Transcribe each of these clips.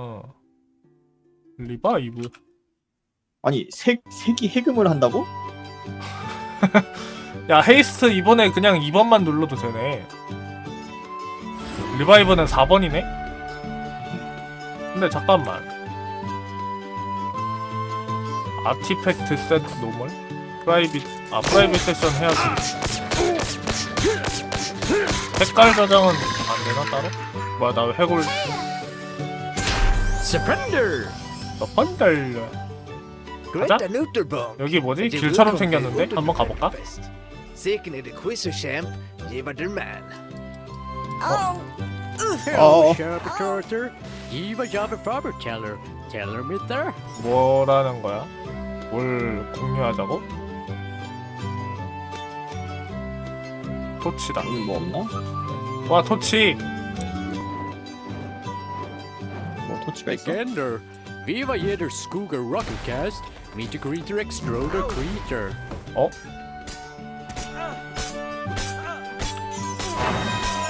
어. 리바이브. 아니 색 색이 해금을 한다고? 야 헤이스트 이번에 그냥 2번만 눌러도 되네. 리바이브는 4번이네. 근데 잠깐만. 아티팩트 셋 노멀? 프라이빗 아 프라이빗 세션 해야지. 색깔 저장은 안 되나 따로? 뭐야 나 해골 Surrender! 달려? Great 가자. Nutterbong. 여기 뭐지? 길처럼 생겼는데 한번 가볼까? Zeker in de Quizerchamp, lever der man. 어. Hello, Sheriff Carter. Eva Jabba Farber Teller. Teller Mitter. 뭐라는 거야? 뭘 공유하자고? 토치다. 여기 뭐 없나? 와 토치. 뭐 토치가 있어? Gender. Viva Yeder Skooger Rocketcast. Meet the Creator Extruder Creator. 어?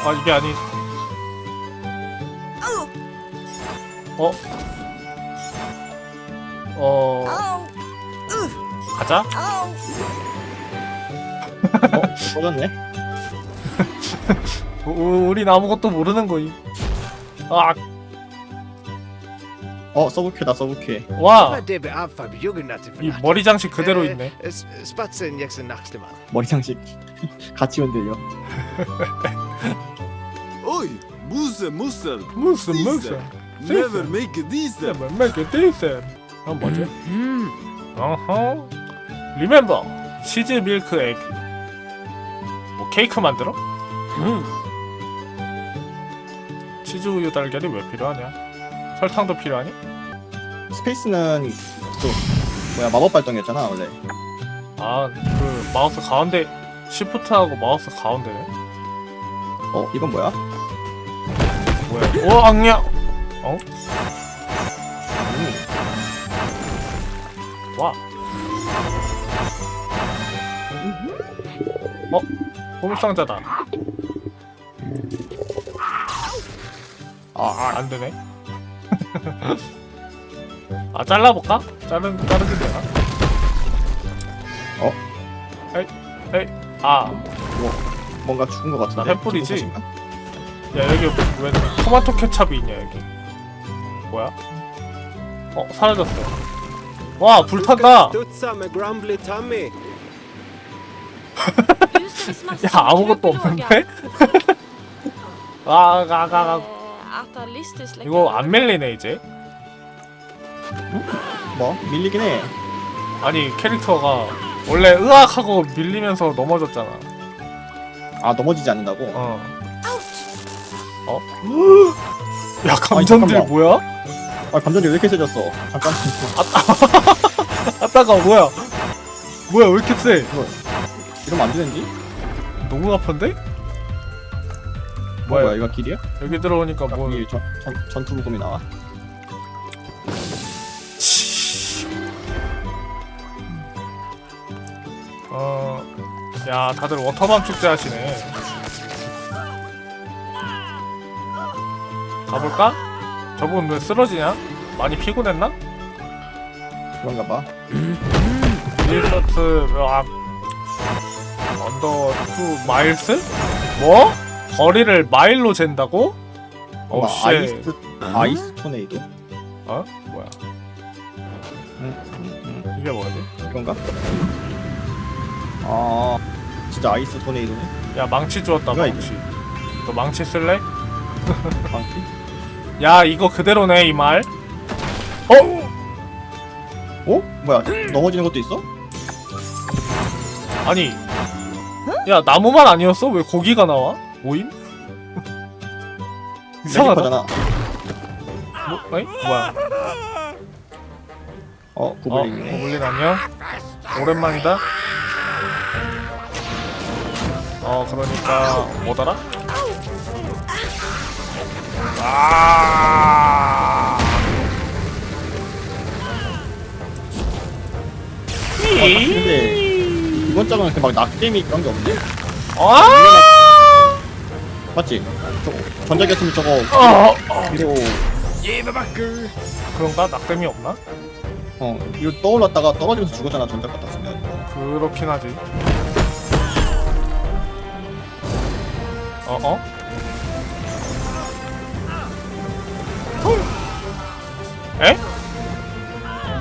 아 이게 아니. 어? 어. 가자. 어? 꺼졌네? 우, 우- 우린 아무것도 모르는 거임. 아, 어 서브큐다 서브큐 와. 이 머리 장식 그대로 Eh, 있네. 머리 장식 같이 흔들려 Oi, Musa Musa, 무슨 무슨. never make a diesel. 뭐 make it decent. 어 뭐지? 어허. 리멤버 치즈 밀크 에그. 뭐 케이크 만들어? 치즈 우유 달걀이 왜 필요하냐? 설탕도 필요하니? 스페이스는 또 뭐야 마법 발동이었잖아 원래 아, 그 마우스 가운데 시프트하고 마우스 가운데네. 어 이건 뭐야? 뭐야? 오 악냐? 어? 음, 와. 어? 보물상자다. 아, 안 되네. 아, 잘라볼까? 자른, 자르게 되나? 어? 에이, 에이, 아, 뭔가 죽은 것 같은데 나 횃불이지? 죽은 것인가? 여기 왜 토마토 케찹이 있냐, 여기. 뭐야? 어, 사라졌어. 와, 불탄다! Studsame grumbly tummy. 야, 아무것도 없는데? 아, 가, 가, 가. 이거 안 밀리네, 이제. 뭐? 밀리긴 해 아니, 캐릭터가 원래 으악하고 밀리면서 넘어졌잖아. 아 넘어지지 않는다고? 어. 어? 야, 감전들 잠깐만. 뭐야? 아 감정이 왜 이렇게 세졌어 잠깐 아따가 뭐야? 뭐야, 왜 이렇게 세? 이러면 안 되는지? 너무 아픈데? 뭐야, 이거 길이야? 여기 들어오니까 뭐. 여기 전, 전, 전투 부금이 나와 어, 야, 다들 워터밤 축제 하시네. 가볼까? 저분 왜 쓰러지냐? 많이 피곤했나? 그런가 봐 릴서트 아, 언더 투 마일스? 뭐? 거리를 마일로 잰다고? 오 어, 씨. 아이스 아이스 토네이도? 어? 뭐야? 음, 음, 음. 이게 뭐지? 그런가? 아 진짜 아이스 토네이도네? 야 망치 주었다 뭐야, 망치. 너 망치 쓸래? 방피? 야 이거 그대로네 이 말. 어? 어? 뭐야 넘어지는 것도 있어? 아니. 야 나무만 아니었어? 왜 고기가 나와? 모임? 이상하다. 메디커잖아 뭐? 에이? 뭐야? 어 어, 구블린이네 고블린 안녕? 오랜만이다. 어, 그러니까 뭐더라? 아. 근데 이번 장은 이렇게 막 낙뎀이 그런 게 없네 아! 맞지? 저거 전작이었으면 저거 어, 어. 위로 그런가? 낙뎀이 없나? 어 이거 떠올랐다가 떨어지면서 죽었잖아 전작 같았으면 그렇긴 하지. 어 어? 에?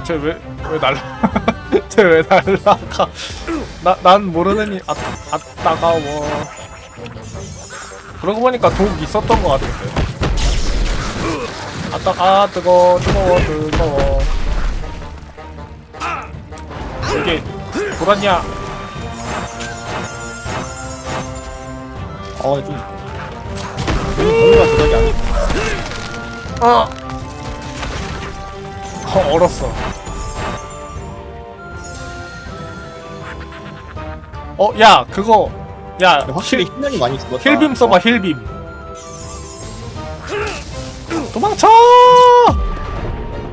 쟤 왜 왜 날라? 쟤 왜 날라가? 나 난 모르는 이 아, 아 따가워. 그러고 보니까 독 있었던 것 같은데. 아따 아 뜨거 뜨거워 뜨거워. 이게 돌았냐? 어 좀. 뭔가. 어. 어 얼었어. 어, 야, 그거, 야, 확실히 힘량이 많이 죽었다. 힐빔 써봐, 힐빔. 도망쳐!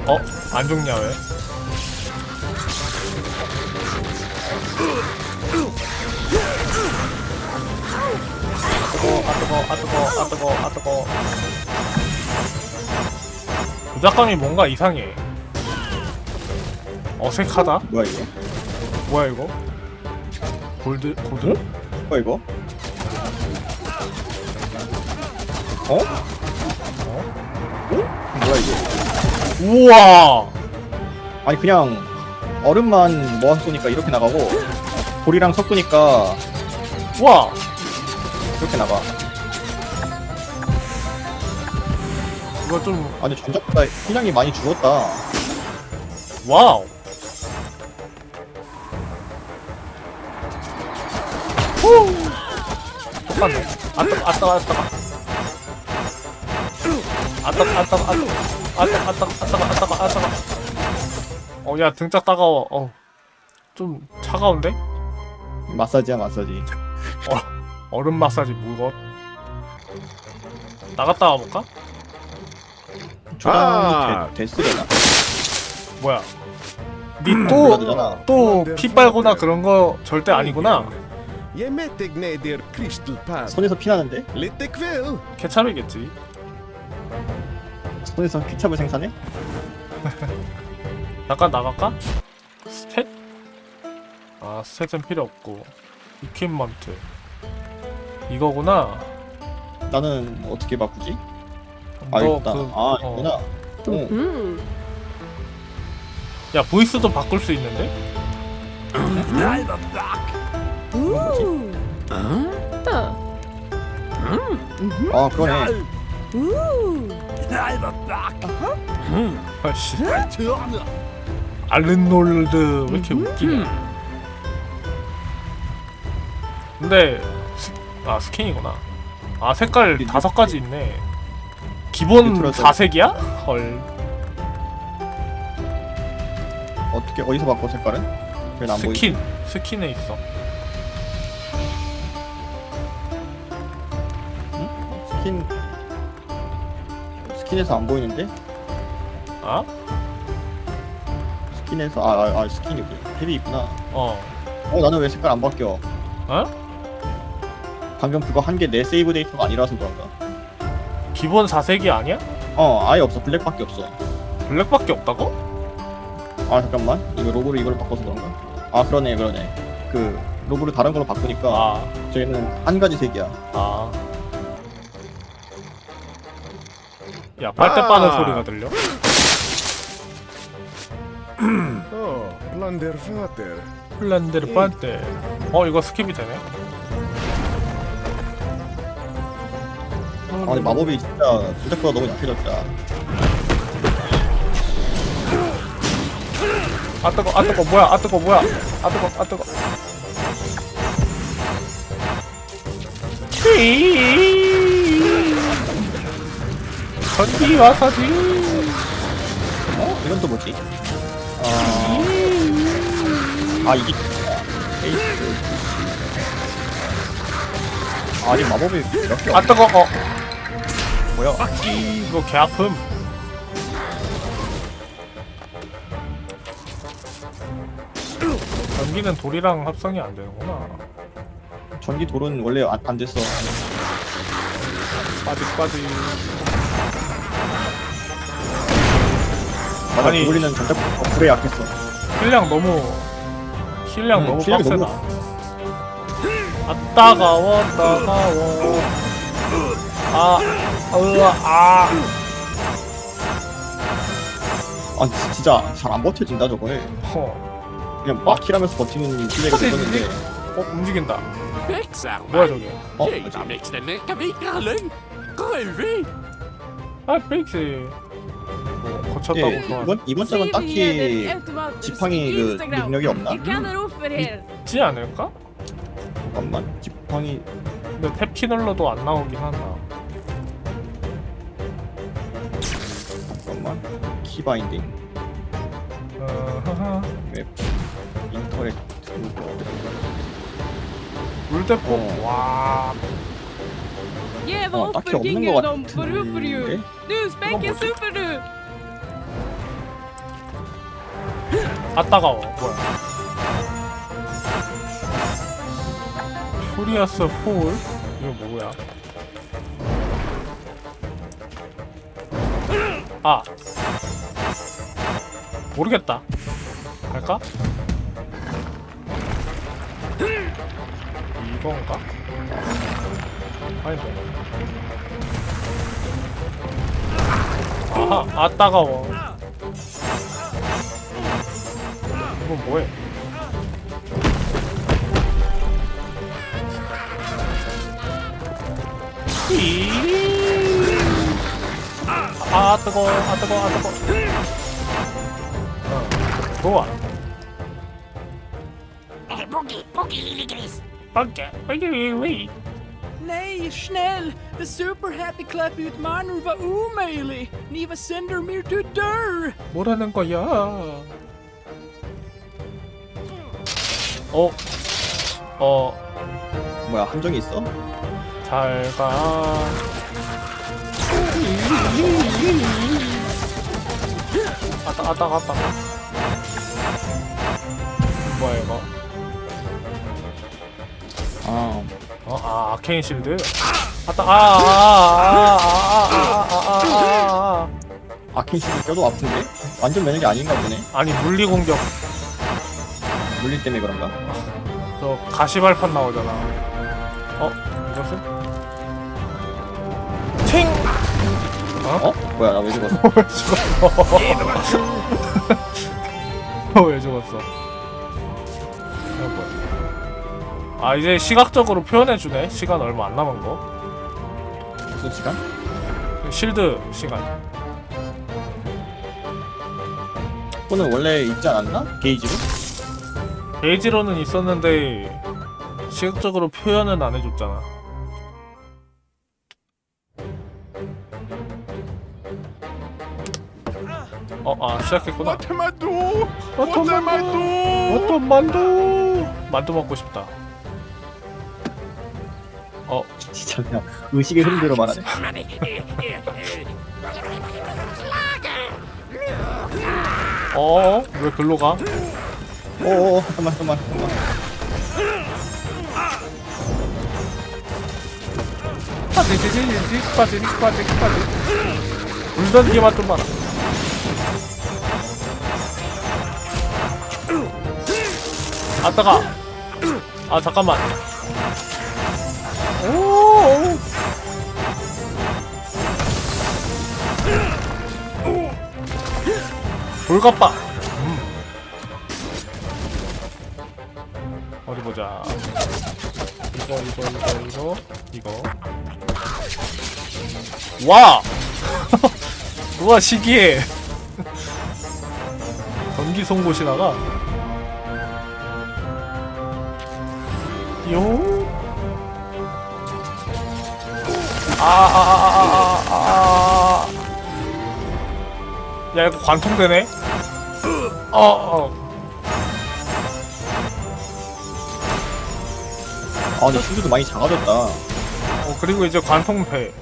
어, 안 죽냐 왜? 아 뜨거, 아 뜨거, 아 뜨거, 아 뜨거, 아. 조작감이 뭔가 이상해. 어색하다. 뭐야 이거? 뭐야 이거? 골드 골드? 뭐 야 이거? 어? 어? 뭐야 이게? 우와. 아니 그냥 얼음만 모아 쏘니까 이렇게 나가고 돌이랑 섞으니까 우와. 이렇게 나가. 이거 좀 아니 전작보다 힘량이 많이 죽었다. 와우. 똑같네. 아따, 아따, 아따. 아따, 아따, 아따. 아따, 아따, 아따, 아따, 아따. 어, 야, 등짝 따가워. 어. 좀 차가운데? 마사지야 마사지. 어, 얼음 마사지 무거. 나갔다 와볼까? 아! 조당이 됐으려나. 뭐야? 니 음, 또, 또 피 빨거나 그런 거 절대 아니구나. Nee der kristalpad. 손에서 피나는데? Lite kväll. 케찹이겠지. 손에서 케찹을 생산해? 잠깐 나갈까? 스탯? 아 스탯은 필요 없고 이퀴먼트 이거구나. 나는 어떻게 바꾸지? 아 너 있다. 그- 아 어. 있구나. 어. 야 보이스도 바꿀 수 있는데? 아 그러네. 아씨. 알른놀드 왜 이렇게 웃기냐? 근데 스, 아 스킨이구나. 아 색깔 다섯 가지 있네. 기본 사색이야? 헐. 어떻게 어디서 바꿔 색깔은? 왜안 보이지? 스킨 스킨에 있어. 스킨 스킨에서 안 보이는데? 아? 스킨에서 아, 아, 아 스킨이구나. 탭이 있구나. 어. 어 나는 왜 색깔 안 바뀌어? 어? 방금 그거 한개내 세이브 데이터가 아니라서 그런가? 기본 사색이 아니야? 어 아예 없어 블랙밖에 없어. 블랙밖에 없다고? 아 잠깐만 이거 로고를 이걸로 바꿔서 그런가? 아 그러네 그러네. 그 로고를 다른 걸로 바꾸니까 아, 저희는 한 가지 색이야. 아. 야, 빨대 빠는 아. 소리가 들려? Plunder vater. 플랜드를 빨대. 어, 이거 스킵이 되네. 아 근데 마법이 진짜 전작보다 너무 약해졌다. 아 뜨거, 아 뜨거, 뭐야? 아 뜨거, 뭐야? 아 뜨거, 아 뜨거. 전기 와사지. 어? 이건 또 뭐지? 아, 아 이게 에이스. 아니 마법이 몇 개? 아 뜨거, 어. 뭐야? 이거 개 아픔. 전기는 돌이랑 합성이 안 되는구나. 전기 돌은 원래 안, 안 됐어. 빠직 빠직. 맞아 아니. 고블린은 전작 불에 약했어 힐량 너무 힐량 음, 너무 힐량이 빡세다. 너무- 아 따가워 따가워. 아 으아 아. 아 지- 진짜 잘 안 버텨진다 저거에 어, 그냥 마키라면서 버티는 플레이가 근데 있었는데 어 움직인다. 뭐야 저게? 어? Darling. Groovy. 아. 뭐 거쳤다고 예. 이번 이번 작은 딱히 지팡이 그 능력이 없나? 있지 않을까? 잠깐만 지팡이 근데 탭키 눌러도 안 나오긴 한다. 잠깐만 키바인딩 어허허. 웹 인터랙트 물대포. 어. 와. 어 딱히 없는 것 hvorfor 같은데 super du. 아 따가워. 뭐야? 퓨리어스 홀? 이거 뭐야? 아 모르겠다. 갈까? 이건가? 아닌데. 아하, 아 따가워. 이건 뭐해? 아 뜨거, 아 뜨거, 아 뜨거. 어, 좋아. Oké, oké, oké. Nej, snäll! The Super Happy Clap utmanar var omöjlig! Ni var sänder mer till dörr! 뭐라는 거야? 어, 어, 뭐야 함정이 있어? 잘 가. 아따, 아따, 아따. 뭐야 이거? 아 어, 아, 아케인 실드? 아따, 아, 아, 아, 아, 아, 아, 아, 아, 아. 아케이시드 껴도 아픈데? 완전 면역이 아닌가 보네 아니 물리 공격 물리 때문에 그런가? 저 가시발판 나오잖아. 어, 이것은? 팅! 어? 뭐야 나 왜 죽었어 왜 죽었어? 왜 죽었어? 아, 뭐야. 아 이제 시각적으로 표현해주네. 시간 얼마 안 남은 거. 무슨 시간? 실드 시간. 그거는 원래 있지 않았나? 게이지로? 베이지로는 있었는데 시각적으로 표현은 안 해줬잖아. 어, 아 시작했구나. What am I do? 어떤 What am I 만두? do? 어떤 만두? 만두 먹고 싶다. 어, 진짜 그냥 의식의 흐름대로 말하네 어, 왜 글로 가? 오오 잠깐만 잠깐만 잠깐만 빠지 지지지 빠지지 빠지지 빠지. 불던기만 좀 봐라. 아 따가. 아 잠깐만. 오. 돌갑바. 어디 보자. 이거 이거 이거 이거 이거. 와! 우와 시기해 전기 송곳이 나가 요? 아, 아아아아아아 야 이거 관통되네? 어 어 아 근데 슈즈도 많이 작아졌다 어, 그리고 이제 관통패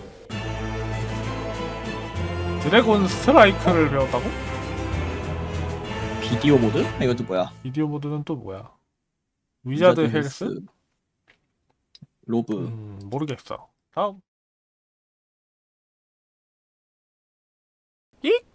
드래곤 스트라이크를 배웠다고? 비디오 모드? 아, 이것도 뭐야 비디오 모드는 또 뭐야? 위자드 헬스? 로브 음, 모르겠어. 다음. იქ?